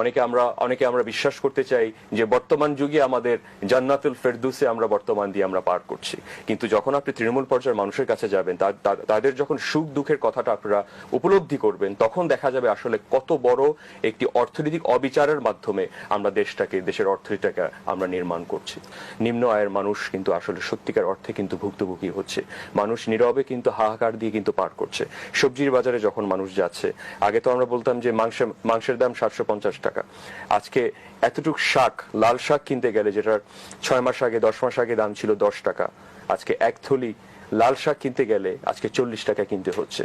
অনেকে আমরা অনেকে আমরা বিশ্বাস করতে চাই যে বর্তমান যুগে আমাদের জান্নাতুল ফেরদুসে আমরা বর্তমান দিয়ে আমরা পার করছি। কিন্তু যখন আপনি তৃণমূল পর্যায়ের মানুষের কাছে যাবেন তাদের যখন সুখ দুঃখের কথাটা আপনারা উপলব্ধি করবেন, তখন দেখা যাবে আসলে কত বড় একটি অর্থনৈতিক অবিচারের মাধ্যমে আমরা দেশটাকে, দেশের অর্থনীতিটাকে আমরা নির্মাণ করছি। নিম্ন আয়ের মানুষ কিন্তু আসলে সত্যিকার অর্থে কিন্তু ভুক্তভোগী হচ্ছে। মানুষ নীরবে কিন্তু হাহাকার দিয়ে কিন্তু পার করছে। সবজির বাজারে যখন মানুষ যাচ্ছে, আগে তো আমরা বলতাম যে মাংস মাংসের দাম সাতশো পঞ্চাশ আজকে এতটুক শাক, লাল শাক কিনতে গেলে যেটার ছয় মাস আগে, দশ মাস আগে দাম ছিল দশ টাকা। আজকে এক থলি লাল শাক কিনতে গেলে আজকে চল্লিশ টাকা কিনতে হচ্ছে।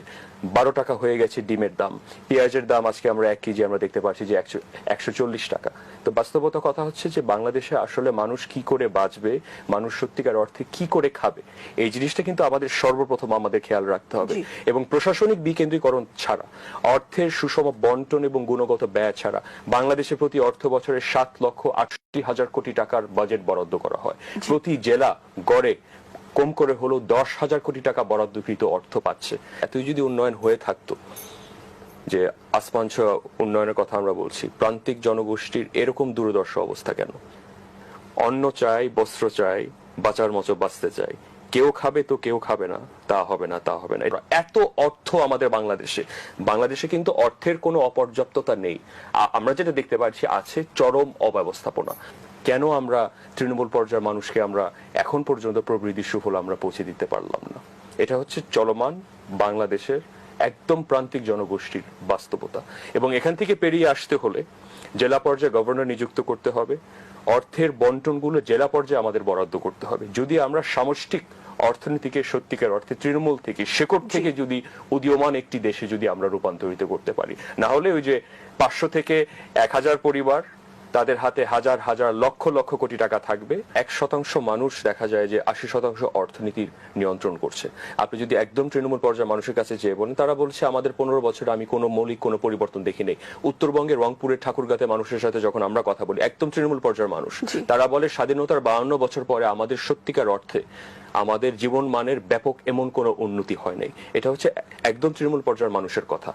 বারো টাকা হয়ে গেছে ডিমের দাম। পেঁয়াজের দাম আজকে আমরা এক কেজি আমরা দেখতে পাচ্ছি যে একশো একশো চল্লিশ টাকা। তো বাস্তবতা কথা হচ্ছে যে বাংলাদেশে আসলে মানুষ কি করে বাঁচবে মানুষ সত্যিকার অর্থে কি করে খাবে এই জিনিসটা কিন্তু আমাদের সর্বপ্রথম আমাদের খেয়াল রাখতে হবে। এবং প্রশাসনিক বিকেন্দ্রীকরণ ছাড়া অর্থের সুষম বন্টন এবং গুণগত ব্যয় ছাড়া বাংলাদেশে প্রতি অর্থ বছরে সাত লক্ষ আটষট্টি হাজার কোটি টাকার বাজেট বরাদ্দ করা হয়। প্রতি জেলা গড়ে কম করে হলেও দশ হাজার কোটি টাকা বরাদ্দকৃত অর্থ পাচ্ছে। এতই যদি উন্নয়ন হয়ে থাকতো, যে আসমান উন্নয়নের কথা আমরা বলছি, প্রান্তিক জনগোষ্ঠীর এরকম দূরদর্শ অবস্থা কেন? অন্ন চাই, বস্ত্র চাই, বাঁচার মতো বাঁচতে চাই। কেউ খাবে তো কেউ খাবে না, তা হবে না, তা হবে না। এত অর্থ আমাদের বাংলাদেশে। বাংলাদেশে কিন্তু অর্থের কোনো অপর্যাপ্ততা নেই। আমরা যেটা দেখতে পাচ্ছি, আছে চরম অব্যবস্থাপনা। কেন আমরা তৃণমূল পর্যায়ের মানুষকে আমরা এখন পর্যন্ত প্রবৃদ্ধি সুফল আমরা পৌঁছে দিতে পারলাম না? এটা হচ্ছে চলমান বাংলাদেশের একদম প্রান্তিক জনগোষ্ঠীর বাস্তবতা। এবং এখান থেকে পেরিয়ে আসতে হলে জেলা পর্যায়ে গভর্নর নিযুক্ত করতে হবে। অর্থের বন্টনগুলো জেলা পর্যায়ে আমাদের বরাদ্দ করতে হবে। যদি আমরা সামষ্টিক অর্থনীতিকে সত্যিকার অর্থে তৃণমূল থেকে শেকড় থেকে যদি উদীয়মান একটি দেশে যদি আমরা রূপান্তরিত করতে পারি। না হলে ওই যে পাঁচশো থেকে এক হাজার পরিবার তাদের হাতে হাজার হাজার লক্ষ লক্ষ কোটি টাকা থাকবে। এক শতাংশ মানুষ দেখা যায় যে আশি শতাংশ অর্থনীতির নিয়ন্ত্রণ করছে। আপনি যদি একদম তৃণমূল পর্যায়ের মানুষের কাছে যেয়ে বলেন তারা বলছে আমাদের পনেরো বছরে আমি কোনো মৌলিক কোনো পরিবর্তন দেখি নেই। উত্তরবঙ্গের রংপুরের ঠাকুরগাতে মানুষের সাথে যখন আমরা কথা বলি একদম তৃণমূল পর্যায়ের মানুষ তারা বলে স্বাধীনতার বাহান্ন বছর পরে আমাদের সত্যিকার অর্থে আমাদের জীবন মানের ব্যাপক এমন কোনো উন্নতি হয় নাই। এটা হচ্ছে একদম তৃণমূল পর্যায়ের মানুষের কথা।